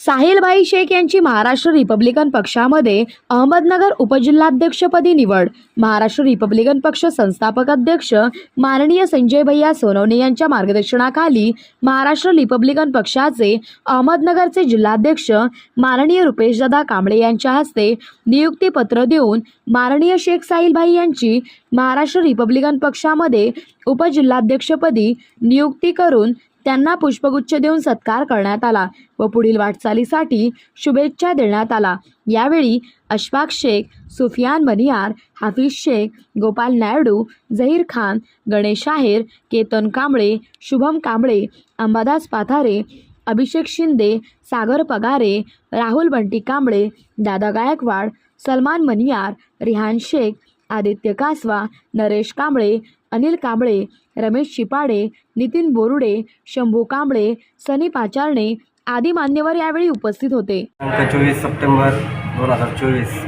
साहिलबाई शेख यांची महाराष्ट्र रिपब्लिकन पक्षामध्ये अहमदनगर उपजिल्हाध्यक्षपदी निवड. महाराष्ट्र रिपब्लिकन पक्ष संस्थापक अध्यक्ष माननीय संजय भैया सोनवणे यांच्या मार्गदर्शनाखाली महाराष्ट्र रिपब्लिकन पक्षाचे अहमदनगरचे जिल्हाध्यक्ष माननीय रुपेशदादा कांबळे यांच्या हस्ते नियुक्तीपत्र देऊन माननीय शेख साहिलभाई यांची महाराष्ट्र रिपब्लिकन पक्षामध्ये उपजिल्हाध्यक्षपदी नियुक्ती करून त्यांना पुष्पगुच्छ देऊन सत्कार करण्यात आला व पुढील वाटचालीसाठी शुभेच्छा देण्यात आला. यावेळी अशफाक शेख सुफियान बनियार हाफिज शेख गोपाल नायडू झहीर खान गणेश आहेर केतन कांबळे शुभम कांबळे अंबादास पाथारे अभिषेक शिंदे सागर पगारे राहुल बंटी कांबळे दादा गायकवाड सलमान मनियार रिहान शेख आदित्य कासवा नरेश कांबळे अनिल कांबळे रमेश शिपाडे नितीन बोरुडे शंभू कांबळे सनी पाचारणे आदी मान्यवर यावेळी उपस्थित होते. चोवीस सप्टेंबर दोन हजार चोवीस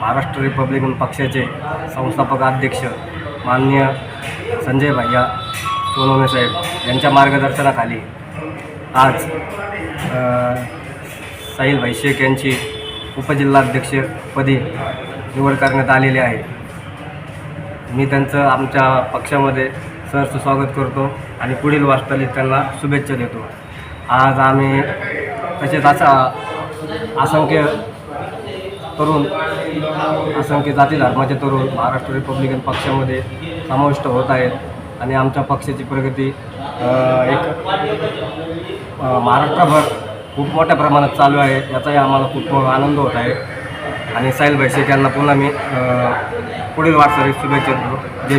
महाराष्ट्र रिपब्लिकन पक्षाचे संस्थापक अध्यक्ष माननीय संजय भैया सोनवणे साहेब यांच्या मार्गदर्शनाखाली आज साहिल साहिलभाई शेख यांची उपजिल्हाध्यक्षपदी निवड करण्यात आलेली आहे. मी त्यांचं आमच्या पक्षामध्ये सहर्ष स्वागत करतो आणि पुढील वाटचालीत त्यांना शुभेच्छा देतो. आज आम्ही तसेच असा असंख्य तरुण असंख्य जाती धर्माचे तरुण महाराष्ट्र रिपब्लिकन पक्षामध्ये समाविष्ट होत आहेत आणि आमच्या पक्षाची प्रगती एक महाराष्ट्रभर खूप मोठ्या प्रमाणात चालू आहे. याचाही आम्हाला खूप आनंद होत आहे. आणि साहिल भाई शेख यांना पुन्हा मी पुढील वाटचालीत शुभेच्छा देतो. जय